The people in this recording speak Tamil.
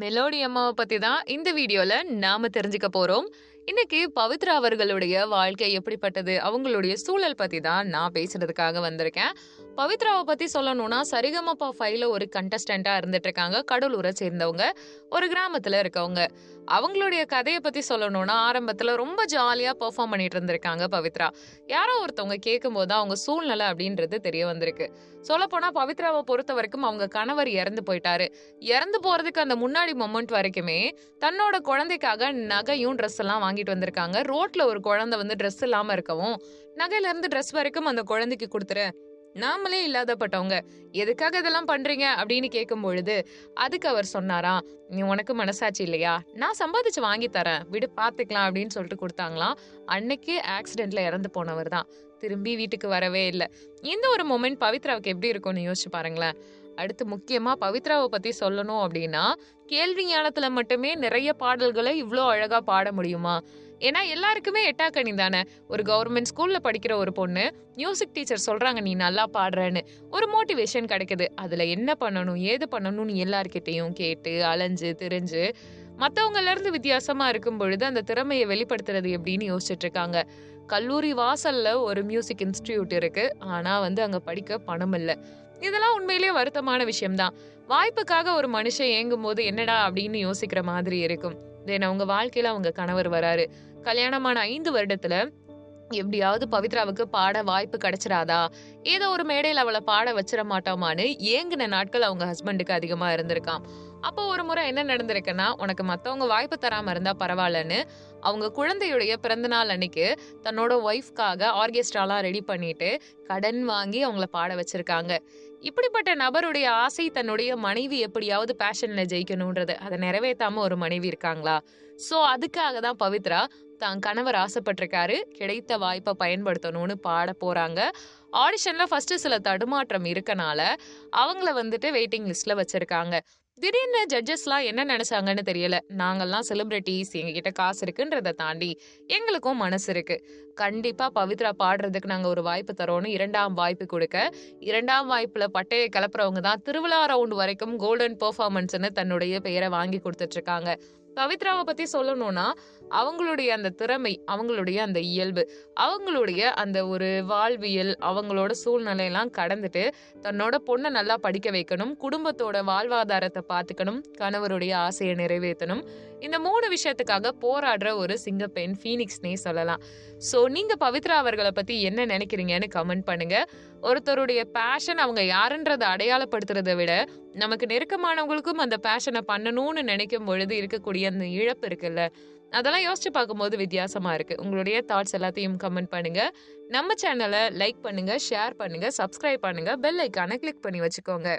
மெலோடி அம்மாவை பத்தி தான் இந்த வீடியோல நாம தெரிஞ்சுக்க போறோம். இன்னைக்கு பவித்ரா அவர்களுடைய வாழ்க்கை எப்படிப்பட்டது? அவங்களுடைய சூழல் பத்தி தான் நான் பேசுறதுக்காக வந்திருக்கேன். பவித்ராவை பத்தி சொல்லணும்னா சரிகமப்பா ஃபைவ்ல ஒரு கண்டஸ்டண்டா இருந்துட்டு இருக்காங்க கடலூரை சேர்ந்தவங்க ஒரு கிராமத்துல இருக்கவங்க. அவங்களுடைய கதையை பத்தி சொல்லணும்னா ஆரம்பத்துல ரொம்ப ஜாலியா பெர்ஃபார்ம் பண்ணிட்டு இருந்திருக்காங்க பவித்ரா. யாரோ ஒருத்தவங்க கேட்கும் போது அவங்க சூழ்நிலை அப்படின்றது தெரிய வந்திருக்கு. சொல்ல போனா பவித்ராவை பொறுத்த வரைக்கும் அவங்க கணவர் இறந்து போயிட்டாரு. இறந்து போறதுக்கு அந்த முன்னாடி மொமெண்ட் வரைக்குமே தன்னோட குழந்தைக்காக நகையும் ட்ரெஸ் எல்லாம் வாங்கிட்டு வந்திருக்காங்க. ரோட்ல ஒரு குழந்தை வந்து ட்ரெஸ் இல்லாம இருக்கவும் நகையில இருந்து ட்ரெஸ் வரைக்கும் அந்த குழந்தைக்கு கொடுத்துரு. நாமளே இல்லாதப்பட்டவங்க எதுக்காக இதெல்லாம் பண்றீங்க? அப்படின்னு கேட்கும் பொழுது அதுக்கு அவர் சொன்னாராம் நீ உனக்கு மனசாட்சி இல்லையா? நான் சம்பாதிச்சு வாங்கி தரேன். விடு பாத்துக்கலாம். அப்படின்னு சொல்லிட்டு கொடுத்தாங்களாம். அன்னைக்கு ஆக்சிடென்ட்ல இறந்து போனவர் தான். திரும்பி வீட்டுக்கு வரவே இல்லை. இந்த ஒரு மொமெண்ட் பவித்ராவுக்கு எப்படி இருக்கும்னு யோசிச்சு பாருங்களேன். அடுத்து முக்கியமா பவித்ராவை பத்தி சொல்லணும் அப்படின்னா கேள்வி ஞானத்துல மட்டுமே நிறைய பாடல்களை இவ்வளோ அழகா பாட முடியுமா? ஏன்னா எல்லாருக்குமே எட்டாக்கணி தானே? ஒரு கவர்மெண்ட் ஸ்கூல்ல படிக்கிற ஒரு பொண்ணு மியூசிக் டீச்சர் சொல்றாங்க நீ நல்லா பாடுறன்னு. ஒரு மோட்டிவேஷன் கிடைக்குது. அதுல என்ன பண்ணணும் ஏது பண்ணணும்னு எல்லார்கிட்டையும் கேட்டு அலைஞ்சு தெரிஞ்சு மற்றவங்கல இருந்து வித்தியாசமா இருக்கும் பொழுது அந்த திறமையை வெளிப்படுத்துறது எப்படின்னு யோசிச்சுட்டு இருக்காங்க. கல்லூரி வாசல்ல ஒரு மியூசிக் இன்ஸ்டிடியூட் இருக்கு. ஆனா வந்து அங்க படிக்க பணம் இல்லை. இதெல்லாம் உண்மையிலேயே வருத்தமான விஷயம்தான். வாய்ப்புக்காக ஒரு மனுஷன் ஏங்கும் போது என்னடா அப்படின்னு யோசிக்கிற மாதிரி இருக்கும். தென் அவங்க வாழ்க்கையில அவங்க கணவர் வராரு. கல்யாணமான ஐந்து வருடத்துல எப்படியாவது பவித்ராவுக்கு பாட வாய்ப்பு கிடைச்சிடாதா? ஏதோ ஒரு மேடையில் அவளை பாட வச்சிட மாட்டோமான்னு ஏங்கின நாட்கள் அவங்க ஹஸ்பண்டுக்கு அதிகமா இருந்திருக்கான் அப்போ ஒரு முறை என்ன நடந்திருக்குன்னா உனக்கு மத்தவங்க வாய்ப்பு தராம இருந்தா பரவாயில்லன்னு அவங்க குழந்தையுடைய பிறந்தநாள் அன்னைக்கு தன்னோட ஒய்ஃப்காக ஆர்கெஸ்ட்ராலாம் ரெடி பண்ணிட்டு கடன் வாங்கி அவங்கள பாட வச்சிருக்காங்க. இப்படிப்பட்ட நபருடைய ஆசை தன்னுடைய மனைவி எப்படியாவது பேஷன்ல ஜெயிக்கணுன்றது அதை நிறைவேற்றாம ஒரு மனைவி இருக்காங்களா? சோ அதுக்காக தான் பவித்ரா தான் கணவர் ஆசைப்பட்டிருக்காரு. கிடைத்த வாய்ப்பை பயன்படுத்தணும்னு பாட போறாங்க. ஆடிஷன்ல ஃபர்ஸ்ட் சில தடுமாற்றம் இருக்கனால அவங்கள வந்துட்டு வெயிட்டிங் லிஸ்ட்ல வச்சிருக்காங்க. திடீர்னு ஜட்ஜஸ்லாம் என்ன நினைச்சாங்கன்னு தெரியல. நாங்கெல்லாம் செலிபிரிட்டிஸ் எங்ககிட்ட காசு இருக்குன்றதை தாண்டி எங்களுக்கும் மனசு இருக்கு. கண்டிப்பா பவித்ரா பாடுறதுக்கு நாங்க ஒரு வாய்ப்பு தரோம்னு இரண்டாம் வாய்ப்பு கொடுக்க. இரண்டாம் வாய்ப்புல பட்டையை கிளப்புறவங்க தான் திருவிழா ரவுண்ட் வரைக்கும் கோல்டன் பெர்ஃபார்மன்ஸ்னு தன்னுடைய பெயரை வாங்கி கொடுத்துட்டு இருக்காங்க. பவித்ராவை பத்தி சொல்லணும்னா அவங்களுடைய அந்த திறமை அவங்களுடைய அந்த இயல்பு அவங்களுடைய அந்த ஒரு வாழ்வியல் அவங்களோட சூழ்நிலையெல்லாம் கடந்துட்டு தன்னோட பொண்ணை நல்லா படிக்க வைக்கணும் குடும்பத்தோட வாழ்வாதாரத்தை பார்த்துக்கணும் கணவருடைய ஆசையை நிறைவேற்றணும். இந்த மூணு விஷயத்துக்காக போராடுற ஒரு சிங்கப்பெண் ஃபீனிக்ஸ்னே சொல்லலாம். ஸோ நீங்க பவித்ரா அவர்களை பத்தி என்ன நினைக்கிறீங்கன்னு கமெண்ட் பண்ணுங்க. ஒருத்தருடைய பேஷன் அவங்க யாருன்றதை அடையாளப்படுத்துறதை விட நமக்கு நெருக்கமானவங்களுக்கும் அந்த பேஷனை பண்ணணும்னு நினைக்கும் பொழுது இருக்கக்கூடிய அந்த இழப்பு இருக்குல்ல? அதெல்லாம் யோசிச்சு பார்க்கும்போது வித்தியாசமா இருக்கு. உங்களுடைய தாட்ஸ் எல்லாத்தையும் கமெண்ட் பண்ணுங்க. நம்ம சேனலை லைக் பண்ணுங்க ஷேர் பண்ணுங்க சப்ஸ்கிரைப் பண்ணுங்க பெல் ஐக்கான கிளிக் பண்ணி வச்சுக்கோங்க.